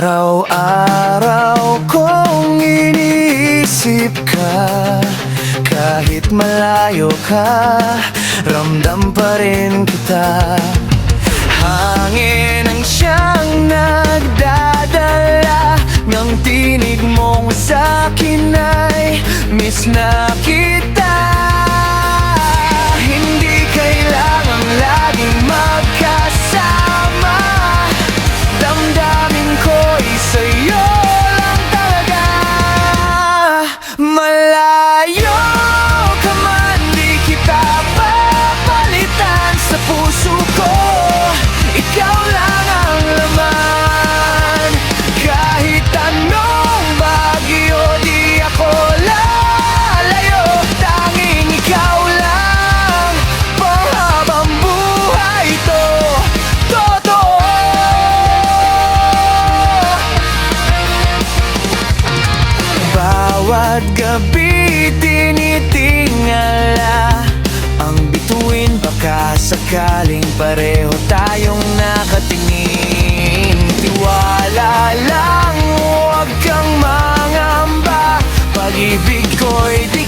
Araw-araw kong iniisip ka Kahit malayo ka Ramdam pa rin kita. Hangin ang siyang nagdadala Ng tinig mong sa'kin ay Miss na kita puso ko Ikaw lang ang laman. Kahit anong bagyo, di ako lalayo. Tanging ikaw lang, panghabang buhay to. Totoo. Bawat gabi tinitingala baka sakaling pareho tayong nakatingin. Tiwala lang, huwag kang mangamba. Pag-ibig ko'y di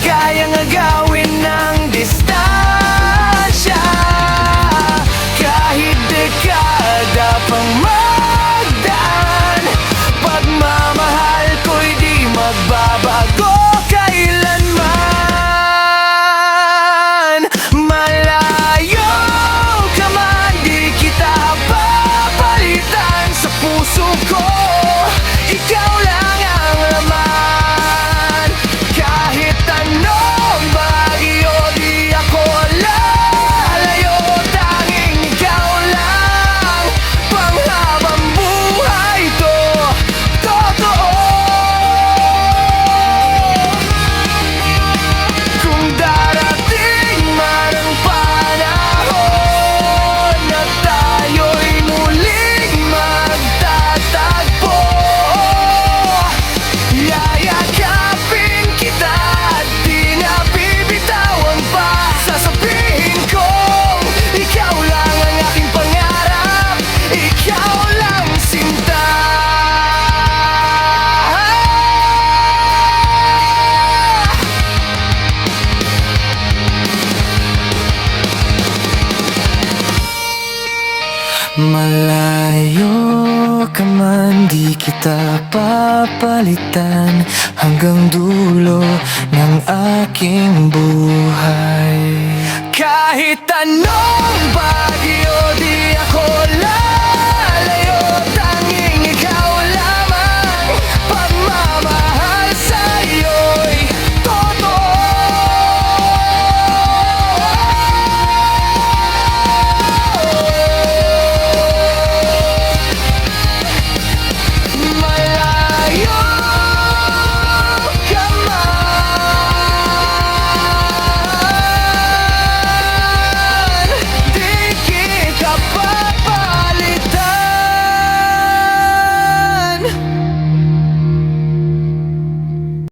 man, di kita papalitan Hanggang dulo ng aking buhay. Kahit anong bagay